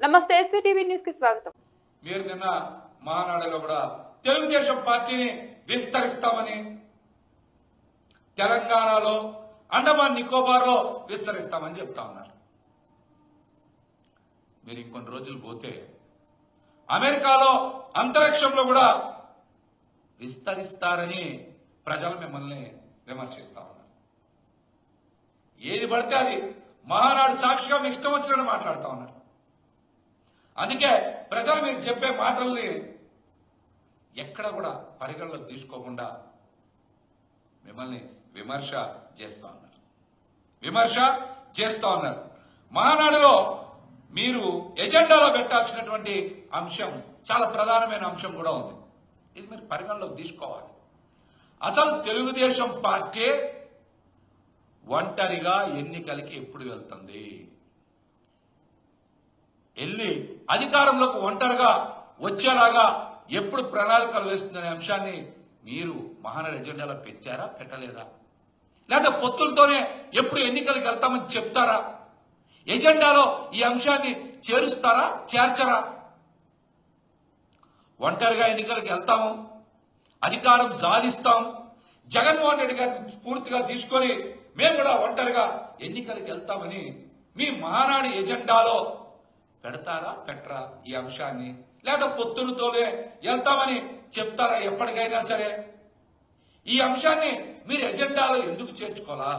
నమస్తే ఎస్వీటీవీ న్యూస్కి స్వాగతం. మీరు నిన్న మహానాడులో కూడా తెలుగుదేశం పార్టీని విస్తరిస్తామని తెలంగాణలో అండమాన్ నికోబార్లో విస్తరిస్తామని చెప్తా ఉన్నారు. మీరు ఇంకొన్ని రోజులు పోతే అమెరికాలో అంతరిక్షంలో కూడా విస్తరిస్తారని ప్రజలు మిమ్మల్ని విమర్శిస్తా ఉన్నారు. ఏది పడితే అది మహానాడు సాక్షిగా మీ ఇష్టం వచ్చినట్టు మాట్లాడుతా ఉన్నారు. అందుకే ప్రజలు మీరు చెప్పే మాటల్ని ఎక్కడ కూడా పరిగణలోకి తీసుకోకుండా మిమ్మల్ని విమర్శ చేస్తా ఉన్నారు. విమర్శ చేస్తా ఉన్నారు. మహానాడులో మీరు ఎజెండాలో పెట్టాల్సినటువంటి అంశం చాలా ప్రధానమైన అంశం కూడా ఉంది. ఇది మీరు పరిగణలోకి తీసుకోవాలి. అసలు తెలుగుదేశం పార్టీ ఒంటరిగా ఎన్నికలకి ఎప్పుడు వెళ్తుంది? వెళ్ళి అధికారంలోకి ఒంటరిగా వచ్చేలాగా ఎప్పుడు ప్రణాళికలు వేస్తుందనే అంశాన్ని మీరు మహానాడు ఎజెండాలో పెట్టారా పెట్టలేదా? లేదా పొత్తులతోనే ఎప్పుడు ఎన్నికలకు వెళ్తామని చెప్తారా? ఎజెండాలో ఈ అంశాన్ని చేరుస్తారా చేర్చరా? ఒంటరిగా ఎన్నికలకు వెళ్తాము అధికారం సాధిస్తాం జగన్మోహన్ రెడ్డి గారిని పూర్తిగా తీసుకొని మేము కూడా ఒంటరిగా ఎన్నికలకు వెళ్తామని మీ మహానాడు ఎజెండాలో పెడతారా పెట్టరా ఈ అంశాన్ని? లేదా పొత్తులతోనే వెళ్తామని చెప్తారా ఎప్పటికైనా సరే? ఈ అంశాన్ని మీరు ఎజెండాలో ఎందుకు చేర్చుకోవాలా?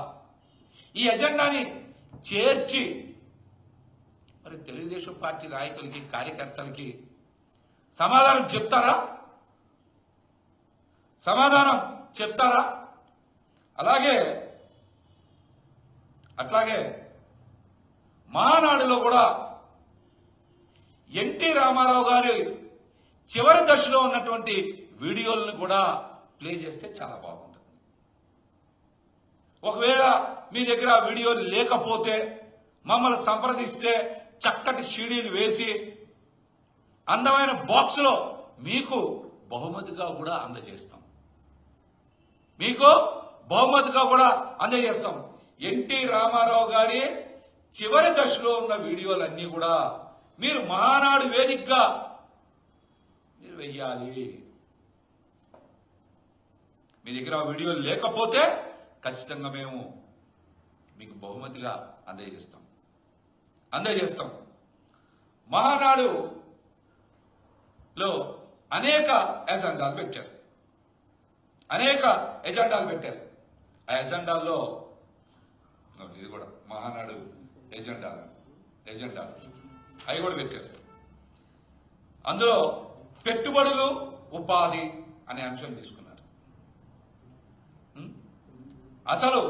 ఈ ఎజెండాని చేర్చి మరి తెలుగుదేశం పార్టీ నాయకులకి కార్యకర్తలకి సమాధానం చెప్తారా? సమాధానం చెప్తారా? అలాగే అట్లాగే మహానాడులో కూడా ఎన్టీ రామారావు గారి చివరి దశలో ఉన్నటువంటి వీడియోలను కూడా ప్లే చేస్తే చాలా బాగుంటుంది. ఒకవేళ మీ దగ్గర ఆ వీడియోలు లేకపోతే మమ్మల్ని సంప్రదిస్తే చక్కటి షీడీలు వేసి అందమైన బాక్స్లో మీకు బహుమతిగా కూడా అందజేస్తాం. మీకు బహుమతిగా కూడా అందజేస్తాం. ఎన్టీ రామారావు గారి చివరి దశలో ఉన్న వీడియోలన్నీ కూడా మీరు మహానాడు వేదికగా మీరు వెయ్యాలి. మీ దగ్గర ఆ వీడియోలు లేకపోతే ఖచ్చితంగా మేము మీకు బహుమతిగా అందజేస్తాం. అందజేస్తాం. మహానాడు లో అనేక ఎజెండాలు పెట్టారు. అనేక ఎజెండాలు పెట్టారు. ఆ ఎజెండాల్లో ఇది కూడా మహానాడు ఎజెండాలు ఎజెండాలు. అవి కూడా పెట్టారు. అందులో పెట్టుబడులు ఉపాధి అనే అంశం తీసుకున్నారు. అసలు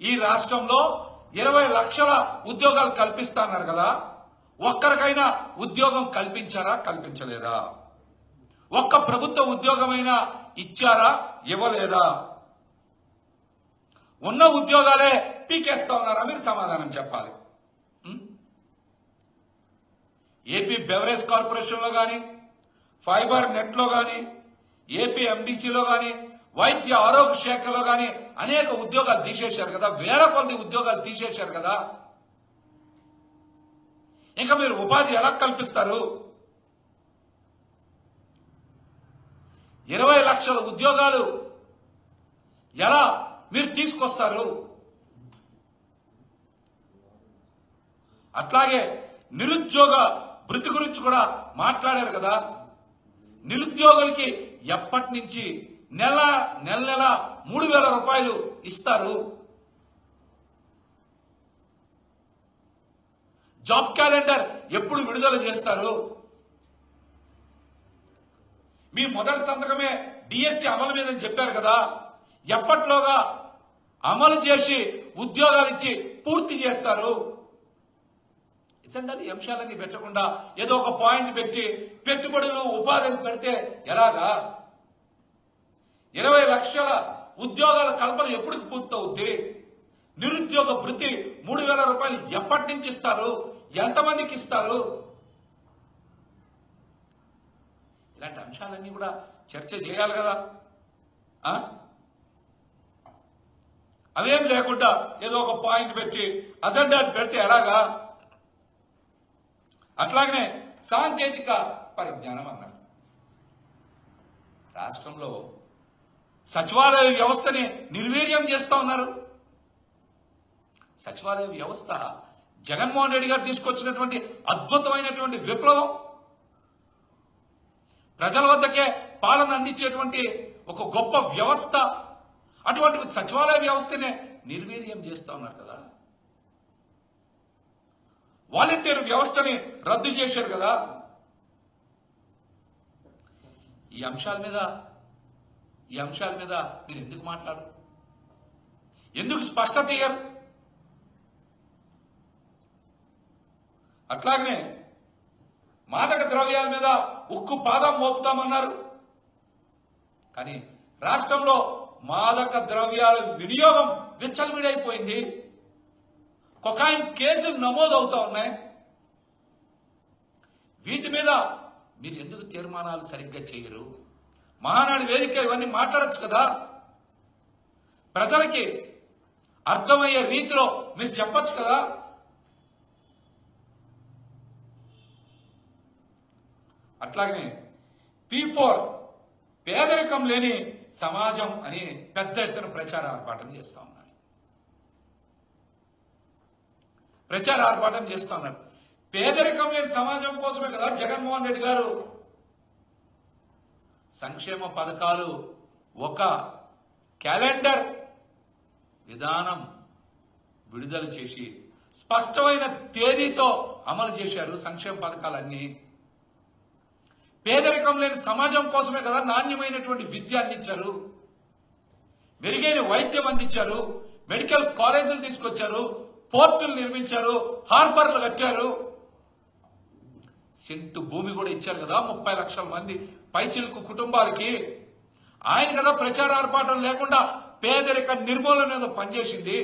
ఈ రాష్ట్రంలో ఇరవై లక్షల ఉద్యోగాలు కల్పిస్తాన్నారు కదా ఒక్కరికైనా ఉద్యోగం కల్పించారా కల్పించలేదా? ఒక్క ప్రభుత్వ ఉద్యోగమైనా ఇచ్చారా ఇవ్వలేదా? ఉన్న ఉద్యోగాలే పీకేస్తా ఉన్నారా మీరు సమాధానం చెప్పాలి. ఏపీ బెవరేజ్ కార్పొరేషన్లో కానీ ఫైబర్ నెట్లో కానీ ఏపీ ఎండిసిలో కానీ వైద్య ఆరోగ్య శాఖలో కానీ అనేక ఉద్యోగాలు తీసేశారు కదా వేల కొద్ది ఉద్యోగాలు తీసేశారు కదా. ఇంకా మీరు ఉపాధి ఎలా కల్పిస్తారు? ఇరవై లక్షల ఉద్యోగాలు ఎలా మీరు తీసుకొస్తారు? అట్లాగే నిరుద్యోగ వృత్తి గురించి కూడా మాట్లాడారు కదా. నిరుద్యోగులకి ఎప్పటి నుంచి నెల నెల నెల మూడు వేల రూపాయలు ఇస్తారు. జాబ్ క్యాలెండర్ ఎప్పుడు విడుదల చేస్తారు? మీ మొదటి సంతకమే డిఎస్సి అమలు మీద చెప్పారు కదా. ఎప్పట్లోగా అమలు చేసి ఉద్యోగాలు ఇచ్చి పూర్తి చేస్తారు? ఇసండి అంశాలన్నీ పెట్టకుండా ఏదో ఒక పాయింట్ పెట్టి పెట్టుబడులు ఉపాధిని పెడితే ఎలాగా? ఇరవై లక్షల ఉద్యోగాల కల్పన ఎప్పుడు పూర్తవుద్ది? నిరుద్యోగ వృత్తి మూడు వేల రూపాయలు ఎప్పటి నుంచి ఇస్తారు? ఎంతమందికి ఇస్తారు? ఇలాంటి అంశాలన్నీ కూడా చర్చ చేయాలి కదా. ఆ? అవేం లేకుండా ఏదో ఒక పాయింట్ పెట్టి అజెండా పెడితే ఎలాగా? అట్లాగనే సాంకేతిక పరిజ్ఞానం అన్నారు రాష్ట్రంలో సచివాలయ వ్యవస్థని నిర్వీర్యం చేస్తా ఉన్నారు. సచివాలయ వ్యవస్థ జగన్మోహన్ రెడ్డి గారు తీసుకొచ్చినటువంటి అద్భుతమైనటువంటి విప్లవం. ప్రజల వద్దకే పాలన అందించేటువంటి ఒక గొప్ప వ్యవస్థ. అటువంటి సచివాలయ వ్యవస్థనే నిర్వీర్యం చేస్తా ఉన్నారు కదా. వాలంటీర్ వ్యవస్థని రద్దు చేశారు కదా. ఈ అంశాల మీద ఈ అంశాల మీద మీరు ఎందుకు మాట్లాడరు? ఎందుకు స్పష్టత ఇయ్యరు? అట్లాగనే మాదక ద్రవ్యాల మీద ఉక్కు పాదం మోపుతామన్నారు. కానీ రాష్ట్రంలో మాదక ద్రవ్యాల వినియోగం విచ్చలవిడైపోయింది. కొకాయిన్ కేసులు నమోదవుతా ఉన్నాయి వీటి మీద మీరు ఎందుకు తీర్మానాలు సరిగ్గా చేయరు? మహానాడు వేదిక ఇవన్నీ మాట్లాడచ్చు కదా? ప్రజలకి అర్థమయ్యే రీతిలో మీరు చెప్పచ్చు కదా? అట్లాగనే పీ ఫోర్ పేదరికం లేని సమాజం అని పెద్ద ఎత్తున ప్రచార ఆర్పాటం చేస్తా ఉన్నారు ప్రచార ఆర్భాటం చేస్తున్నారు. పేదరికం లేని సమాజం కోసమే కదా జగన్మోహన్ రెడ్డి గారు సంక్షేమ పథకాలు ఒక క్యాలెండర్ విధానం విడుదల చేసి స్పష్టమైన తేదీతో అమలు చేశారు సంక్షేమ పథకాలన్నీ. పేదరికం లేని సమాజం కోసమే కదా నాణ్యమైనటువంటి విద్య అందించారు. మెరుగైన వైద్యం అందించారు. మెడికల్ కాలేజీలు తీసుకొచ్చారు. పోర్టులు నిర్మించారు హార్బర్లు కట్టారు. సెంటు భూమి కూడా ఇచ్చారు కదా ముప్పై లక్షల మంది పైచిలుకు కుటుంబాలకి. ఆయన కదా ప్రచార ఆర్పాటం లేకుండా పేదరిక నిర్మూలన మీద పనిచేసింది.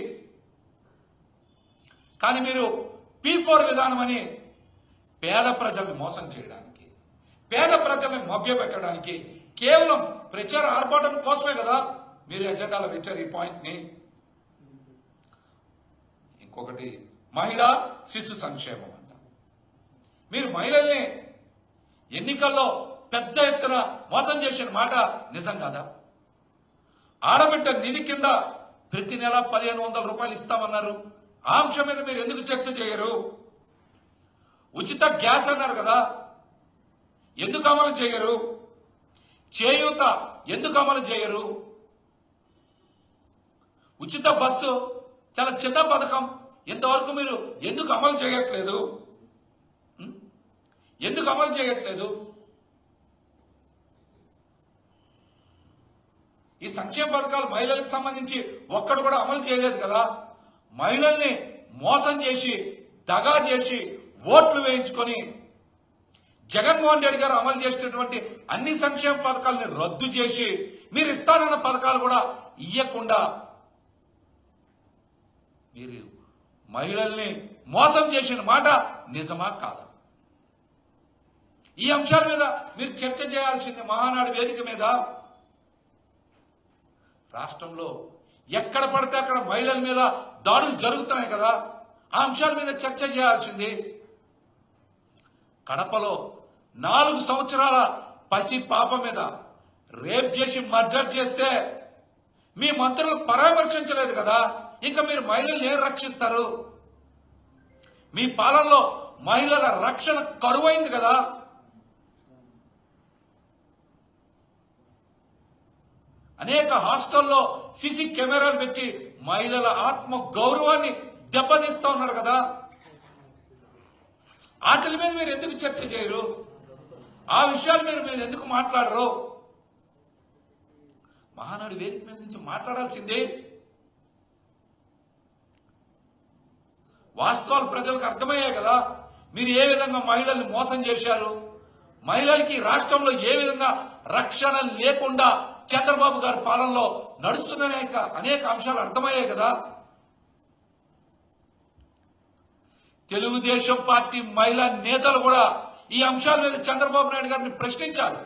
కానీ మీరు పీ ఫోర్ విధానం అని పేద ప్రజల్ని మోసం చేయడానికి పేద ప్రజల్ని మభ్యపెట్టడానికి కేవలం ప్రచార ఆర్పాటం కోసమే కదా మీరు ఎజెండాలో పెట్టారు ఈ పాయింట్ని ఇంకొకటి మహిళా శిశు సంక్షేమం అంట. మీరు మహిళల్ని ఎన్నికల్లో పెద్ద ఎత్తున మోసం చేసిన మాట నిజం కాదా? ఆడబిడ్డ నిధి కింద ప్రతి నెల పదిహేను వందల రూపాయలు ఇస్తామన్నారు. ఆ అంశం మీద మీరు ఎందుకు చర్చ చేయరు? ఉచిత గ్యాస్ అన్నారు కదా. ఎందుకు అమలు చేయరు? చేయూత ఎందుకు అమలు చేయరు? ఉచిత బస్సు చాలా చిన్న పథకం. ఇంతవరకు మీరు ఎందుకు అమలు చేయట్లేదు? ఎందుకు అమలు చేయట్లేదు? ఈ సంక్షేమ పథకాలు మహిళలకు సంబంధించి ఒక్కడు కూడా అమలు చేయలేదు కదా. మహిళల్ని మోసం చేసి దగా చేసి ఓట్లు వేయించుకొని జగన్మోహన్ రెడ్డి గారు అమలు చేసినటువంటి అన్ని సంక్షేమ పథకాలని రద్దు చేసి మీరు ఇస్తానన్న పథకాలు కూడా ఇయ్యకుండా మీరు మహిళల్ని మోసం చేసిన మాట నిజమా కాదా? ఈ అంశాల మీద మీరు చర్చ చేయాల్సింది మహానాడు వేదిక మీద. రాష్ట్రంలో ఎక్కడ పడితే అక్కడ మహిళల మీద దాడులు జరుగుతున్నాయి కదా ఆ అంశాల మీద చర్చ చేయాల్సింది. కడపలో నాలుగు సంవత్సరాల పసి పాప మీద రేప్ చేసి మర్డర్ చేస్తే మీ మంత్రులు పరామర్శించలేదు కదా ఇంకా మీరు మహిళల్ని ఏం రక్షిస్తారు? మీ పాలనలో మహిళల రక్షణ కరువైంది కదా. అనేక హాస్టల్లో సీసీ కెమెరాలు పెట్టి మహిళల ఆత్మ గౌరవాన్ని దెబ్బతీస్తా ఉన్నారు కదా. వాటి మీద మీరు ఎందుకు చర్చ చేయరు? ఆ విషయాల మీద మీరు ఎందుకు మాట్లాడరు? మహానాడు వేదిక మీద నుంచి మాట్లాడాల్సిందే వాస్తవాలు ప్రజలకు అర్థమయ్యాయి కదా? మీరు ఏ విధంగా మహిళల్ని మోసం చేశారు? మహిళలకి రాష్ట్రంలో ఏ విధంగా రక్షణ లేకుండా చంద్రబాబు గారి పాలనలో నడుస్తుందనే అనేక అంశాలు అర్థమయ్యాయి కదా? తెలుగుదేశం పార్టీ మహిళా నేతలు కూడా ఈ అంశాల మీద చంద్రబాబు నాయుడు గారిని ప్రశ్నించారు